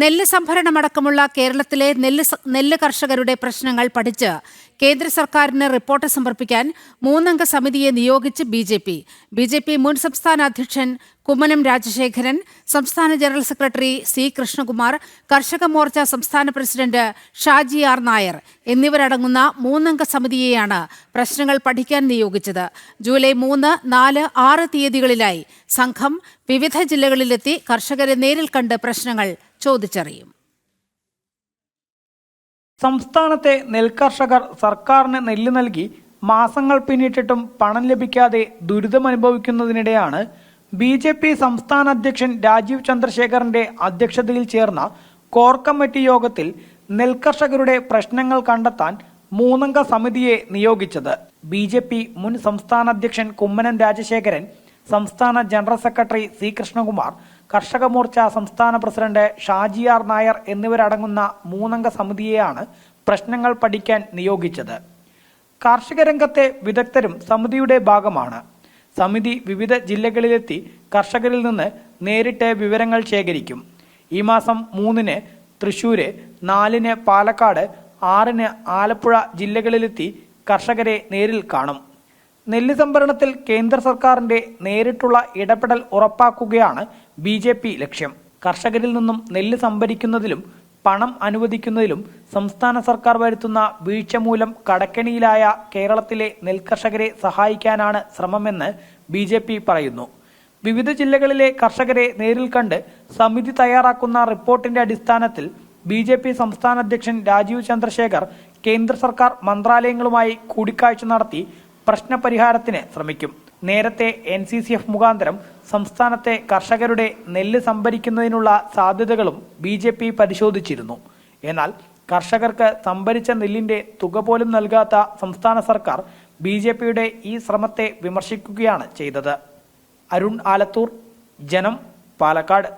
നെല്ല് സംഭരണമടക്കമുള്ള കേരളത്തിലെ നെല്ല് നെല്ല് കർഷകരുടെ പ്രശ്നങ്ങൾ പഠിച്ച് കേന്ദ്ര സർക്കാരിന് റിപ്പോർട്ട് സമർപ്പിക്കാൻ മൂന്നംഗ സമിതിയെ നിയോഗിച്ച് B J P. B J P മുൻ സംസ്ഥാന അധ്യക്ഷൻ കുമ്മനം രാജശേഖരൻ സംസ്ഥാന ജനറൽ സെക്രട്ടറി സി കൃഷ്ണകുമാർ കർഷക മോർച്ച സംസ്ഥാന പ്രസിഡന്റ് ഷാജി ആർ നായർ എന്നിവരടങ്ങുന്ന മൂന്നംഗ സമിതിയെയാണ് പ്രശ്നങ്ങൾ പഠിക്കാൻ നിയോഗിച്ചത്. ജൂലൈ മൂന്ന് നാല് ആറ് തീയതികളിലായി സംഘം വിവിധ ജില്ലകളിലെത്തി കർഷകരെ നേരിൽ കണ്ട് പ്രശ്നങ്ങൾ ചോദിച്ചറിയും. സംസ്ഥാനത്തെ നെൽകർഷകർ സർക്കാരിന് നെല്ല് നൽകി മാസങ്ങൾ പിന്നിട്ടിട്ടും പണം ലഭിക്കാതെ ദുരിതമനുഭവിക്കുന്നതിനിടെയാണ് ബി ജെ പി സംസ്ഥാന അധ്യക്ഷൻ രാജീവ് ചന്ദ്രശേഖറിന്റെ അധ്യക്ഷതയിൽ ചേർന്ന കോർ കമ്മിറ്റി യോഗത്തിൽ നെൽകർഷകരുടെ പ്രശ്നങ്ങൾ കണ്ടെത്താൻ മൂന്നംഗ സമിതിയെ നിയോഗിച്ചത്. ബി ജെ പി മുൻ സംസ്ഥാന അധ്യക്ഷൻ കുമ്മനം രാജശേഖരൻ സംസ്ഥാന ജനറൽ സെക്രട്ടറി സി കൃഷ്ണകുമാർ കർഷക മോർച്ച സംസ്ഥാന പ്രസിഡന്റ് ഷാജിയാർ നായർ എന്നിവരടങ്ങുന്ന മൂന്നംഗ സമിതിയെയാണ് പ്രശ്നങ്ങൾ പഠിക്കാൻ നിയോഗിച്ചത്. കാർഷിക രംഗത്തെ വിദഗ്ധരും സമിതിയുടെ ഭാഗമാണ്. സമിതി വിവിധ ജില്ലകളിലെത്തി കർഷകരിൽ നിന്ന് നേരിട്ട് വിവരങ്ങൾ ശേഖരിക്കും. ഈ മാസം മൂന്നിന് തൃശൂര് നാലിന് പാലക്കാട് ആറിന് ആലപ്പുഴ ജില്ലകളിലെത്തി കർഷകരെ നേരിൽ കാണും. നെല്ല് സംഭരണത്തിൽ കേന്ദ്ര സർക്കാരിന്റെ നേരിട്ടുള്ള ഇടപെടൽ ഉറപ്പാക്കുകയാണ് ബി ജെ പി ലക്ഷ്യം. കർഷകരിൽ നിന്നും നെല്ല് സംഭരിക്കുന്നതിലും പണം അനുവദിക്കുന്നതിലും സംസ്ഥാന സർക്കാർ വരുത്തുന്ന വീഴ്ച മൂലം കടക്കെണിയിലായ കേരളത്തിലെ നെൽകർഷകരെ സഹായിക്കാനാണ് ശ്രമമെന്ന് ബി ജെ പി പറയുന്നു. വിവിധ ജില്ലകളിലെ കർഷകരെ നേരിൽ കണ്ട് സമിതി തയ്യാറാക്കുന്ന റിപ്പോർട്ടിന്റെ അടിസ്ഥാനത്തിൽ ബി ജെ പി സംസ്ഥാന അധ്യക്ഷൻ രാജീവ് ചന്ദ്രശേഖർ കേന്ദ്ര സർക്കാർ മന്ത്രാലയങ്ങളുമായി കൂടിക്കാഴ്ച നടത്തി പ്രശ്നപരിഹാരത്തിന് ശ്രമിക്കും. നേരത്തെ എൻ സി സി എഫ് മുഖാന്തരം സംസ്ഥാനത്തെ കർഷകരുടെ നെല്ല് സംഭരിക്കുന്നതിനുള്ള സാധ്യതകളും ബി ജെ പി പരിശോധിച്ചിരുന്നു. എന്നാൽ കർഷകർക്ക് സംഭരിച്ച നെല്ലിന്റെ തുക പോലും നൽകാത്ത സംസ്ഥാന സർക്കാർ ബി ജെ പിയുടെ ഈ ശ്രമത്തെ വിമർശിക്കുകയാണ് ചെയ്തത്. അരുൺ ആലത്തൂർ ജനം പാലക്കാട്.